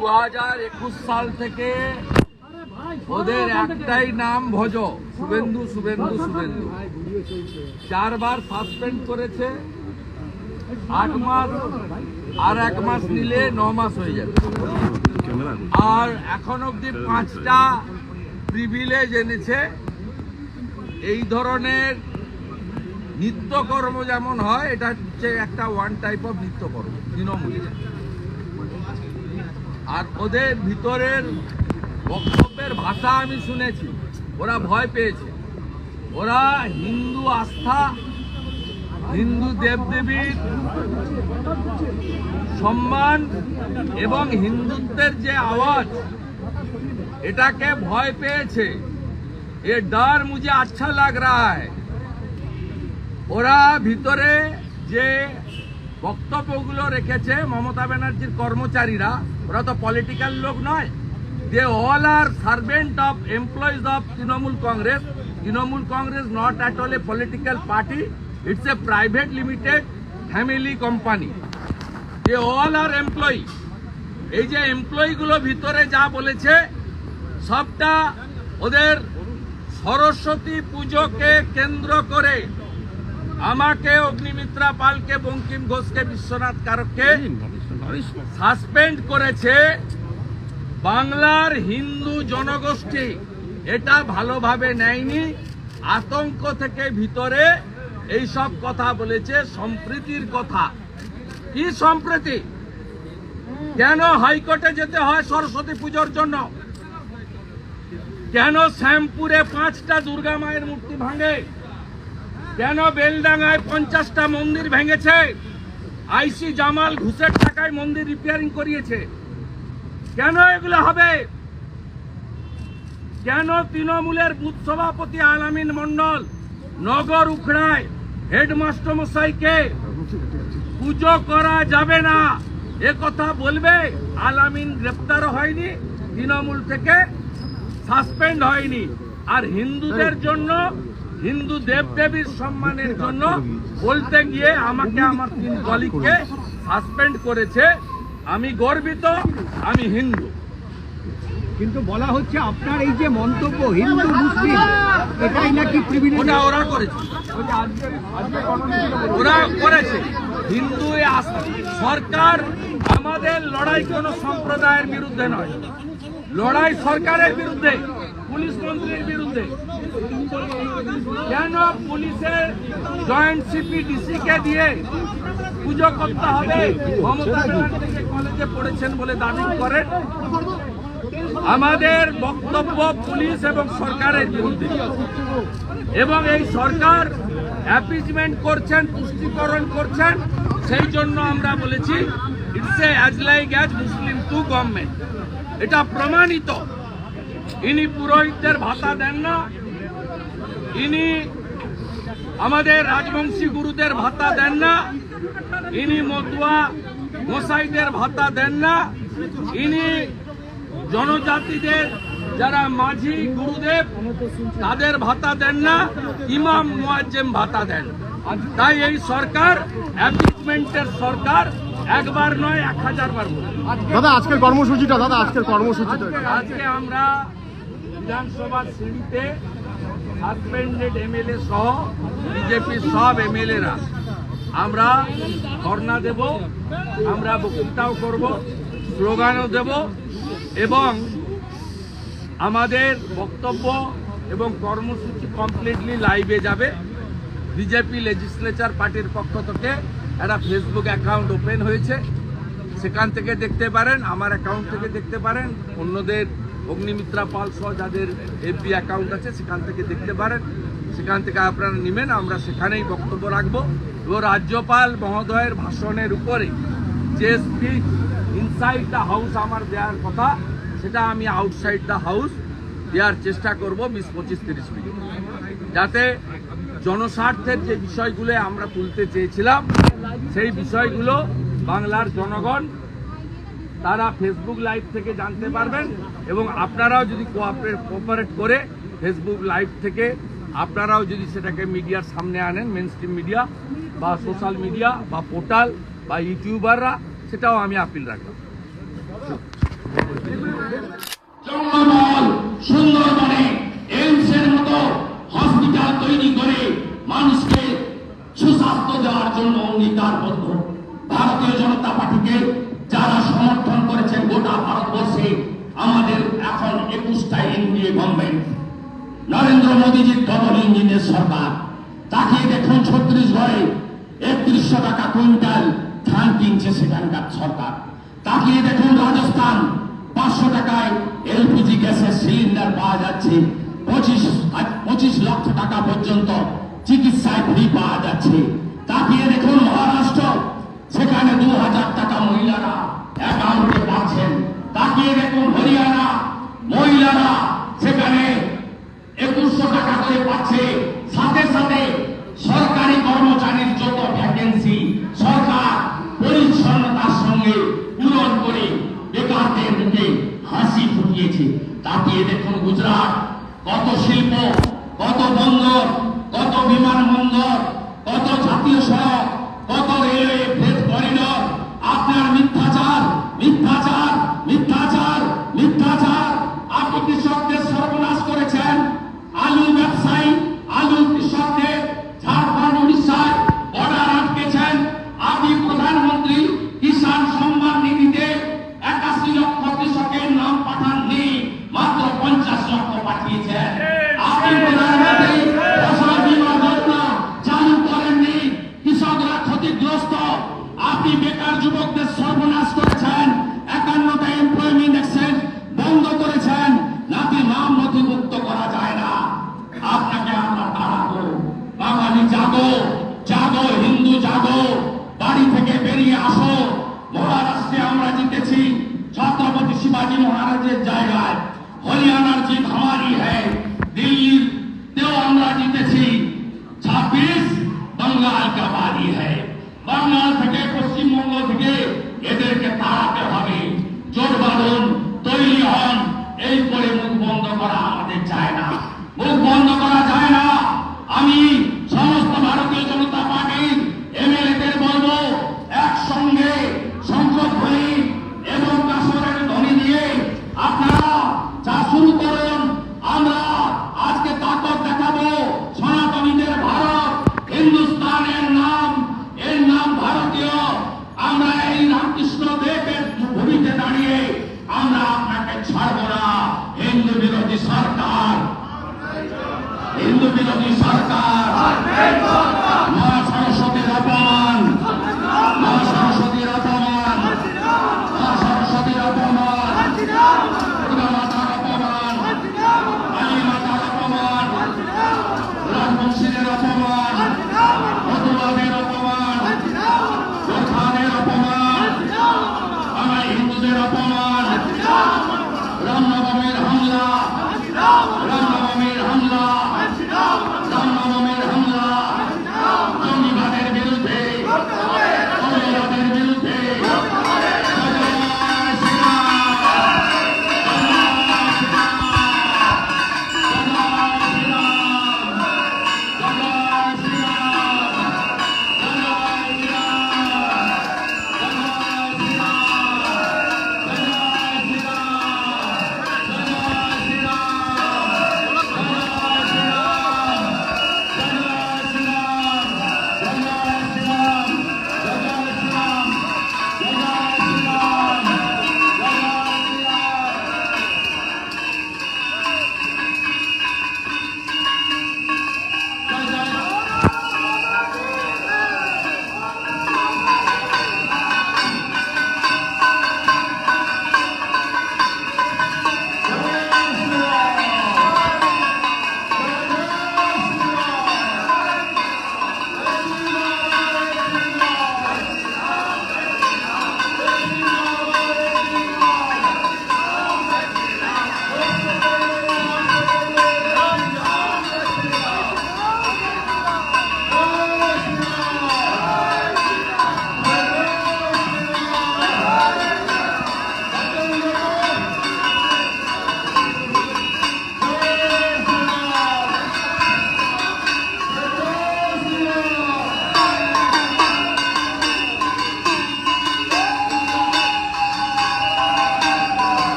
দু হাজার একুশ সাল থেকে ওদের একটাই নাম ভজ। শুভেন্দু শুভেন্দু শুভেন্দু। চারবার সাসপেন্ড করেছে। আট মাস আর এক মাস নিলে ন মাস হয়ে যাবে। আর এখন অবধি পাঁচটা প্রিভিলেজ এনেছে। এই ধরনের নিত্যকর্ম যেমন হয়, এটা হচ্ছে একটা ওয়ান টাইপ অফ নিত্যকর্ম তৃণমূলের আর ওদের ভিতরের বক্তব্যের ভাষা আমি শুনেছি। ওরা ভয় পেয়েছে। ওরা হিন্দু আস্থা, হিন্দু দেবদেবীর সম্মান এবং হিন্দুত্বের যে আওয়াজ, এটাকে ভয় পেয়েছে। এ ডর মুঝে আচ্ছা লাগ রা ওরা ভিতরে যে বক্তব্যগুলো রেখেছে মমতা ব্যানার্জির কর্মচারীরা। ওরা তো পলিটিক্যাল লোক নয়। They all are servant of employees of Trinamool Congress. Trinamool Congress not at all a political party it's a private limited family company they all are employee এই যে এমপ্লয়িগুলো ভিতরে যা বলেছে, সবটা ওদের সরস্বতী পুজোকে কেন্দ্র করে আমাকে অগ্নিমিত্রা পালকে বঙ্কিম ঘোষকে বিশ্বনাথ কারককে সাসপেন্ড করেছে বাংলার হিন্দু জনগোষ্ঠী। এটা ভালোভাবে নেয়নি আতঙ্ক থেকে ভিতরে এই সব কথা বলেছে সম্প্রীতির কথা। কি সম্প্রীতি? কেন হাইকোর্টে যেতে হয় সরস্বতী পুজোর জন্য? কেন শ্যামপুরে পাঁচটা দুর্গা মায়ের মূর্তি ভাঙে? কেন বেলডাঙ্গায় পঞ্চাশটা মন্দির ভেঙেছে। আইসি জামাল ঘুষের টাকায় মন্দির রিপেয়ারিং করিয়েছে। কেন এগুলো হবে? কেন তৃণমূলের বুথ সভাপতি আলামিন মন্ডল নগর উখড়ায় হেডমাস্টার মশাইকে পুজো করা যাবে না? এ কথা বলবে? আলামিন গ্রেপ্তার হয়নি, তৃণমূল থেকে সাসপেন্ড হয়নি। আর হিন্দুদের জন্য হিন্দু দেবদেবীর সম্মানের জন্য বলতে গিয়ে আমাকে আমার তিন কলিগকে সাসপেন্ড করেছে। আমি গর্বিত আমি হিন্দু। কিন্তু বলা হচ্ছে আপনার এই যে মন্তব্য হিন্দু মুসলিম এটাই নাকি ওটা ওরা করেছে। ওরা করেছে। হিন্দু সরকার আমাদের লড়াই কোন সম্প্রদায়ের বিরুদ্ধে নয়। লড়াই সরকারের বিরুদ্ধে। পুলিশ মন্ত্রীর বিরুদ্ধে। কেন পুলিশের জয়েন্ট সিপি ডিসি কে দিয়ে পুজো করতে হবে? মমতা ব্যানার্জি কলেজে পড়েছেন বলে দাবি করেন। আমাদের বক্তব্য পুলিশ এবং সরকারের বিরুদ্ধে। এবং এই সরকার অ্যাপিজমেন্ট করছেন পুষ্টিকরণ করছেন, সেই জন্য আমরা বলেছি it's a as like as Muslim to government এটা প্রমাণিত। ইনি পুরোহিতদের ভাতা দেন না। ইনি আমাদের রাজবংশী গুরুদের ভাতা দেন না। ইনি মতুয়া গোসাইদের ভাতা দেন না। ইনি জনজাতিদের যারা মাঝি গুরুদেব, তাদের ভাতা দেন না। ইমাম মুয়াজ্জেম ভাতা দেন। তাই এই সরকার অ্যাপিসমেন্টের সরকার একবার নয় এক হাজার বার। দাদা আজকের কর্মসূচিটা দাদা আজকের কর্মসূচিটা আজকে আমরা বিধানসভার সিঁড়িতে সাসপেন্ডেড এমএলএ সহ বিজেপির সব এমএলএরা। আমরা ধর্ণা দেব আমরা বক্তৃতাও করব স্লোগানও দেব এবং আমাদের বক্তব্য এবং কর্মসূচি কমপ্লিটলি লাইভে যাবে। বিজেপি লেজিসলেচার পার্টির পক্ষ থেকে একটা ফেসবুক অ্যাকাউন্ট ওপেন হয়েছে। সেখান থেকে দেখতে পারেন, আমার অ্যাকাউন্ট থেকে দেখতে পারেন। অন্যদের অগ্নিমিত্রা পাল সহ যাদের এফবি অ্যাকাউন্ট আছে, সেখান থেকে দেখতে পারেন। সেখান থেকে আপনারা নেবেন, আমরা সেখানেই বক্তব্য রাখব। এবং রাজ্যপাল মহোদয়ের ভাষণের উপরে যে স্পিচ ইনসাইড দ্য হাউস আমার দেওয়ার কথা, সেটা আমি আউটসাইড দ্য হাউস দেওয়ার চেষ্টা করব বিশ পঁচিশ তিরিশ মিনিট। যাতে জনস্বার্থের যে বিষয়গুলো আমরা তুলতে চেয়েছিলাম, সেই বিষয়গুলো বাংলার জনগণ তারা ফেসবুক লাইভ থেকে জানতে পারবেন এবং আপনারাও যদি কোঅপারেট কোঅপারেট করে ফেসবুক লাইভ থেকে আপনারাও যদি সেটাকে মিডিয়ার সামনে আনেন মেন মিডিয়া বা সোশ্যাল মিডিয়া বা পোর্টাল বা ইউটিউবাররা সেটাও আমি আপিল রাখলাম। বলবেন, নরেন্দ্র মোদীজির ডবল ইঞ্জিনের সরকার, তাকে দেখুন ছত্রিশগড়ে একত্রিশশো টাকা কুইন্টাল ধান কিনছে সেখানকার সরকার। তাকে দেখুন রাজস্থান, পাঁচশো টাকায় এলপিজি গ্যাসের সিলিন্ডার পাওয়া যাচ্ছে, পঁচিশ পঁচিশ লক্ষ টাকা পর্যন্ত চিকিৎসায় ফ্রি পাওয়া যাচ্ছে। তাকিয়ে দেখুন মহারাষ্ট্র, সেখানে দু হাজার টাকা মহিলারা অ্যাকাউন্টে পাচ্ছেন। তাকিয়ে দেখুন হরিয়ানা, মহিলারা সেখানে একুশশো টাকা করে পাচ্ছে। সাথে সাথে সরকারি কর্মচারীর যত ভ্যাকেন্সি সরকার পরিচ্ছন্নতার সঙ্গে পূরণ করে বেকারদের মুখে হাসি ফুটিয়েছে। তাকিয়ে দেখুন গুজরাট, কত শিল্প, কত বন্দর, কত বিমানবন্দর, কত জাতীয় সড়ক to give. Sarkar! Hat Helmut!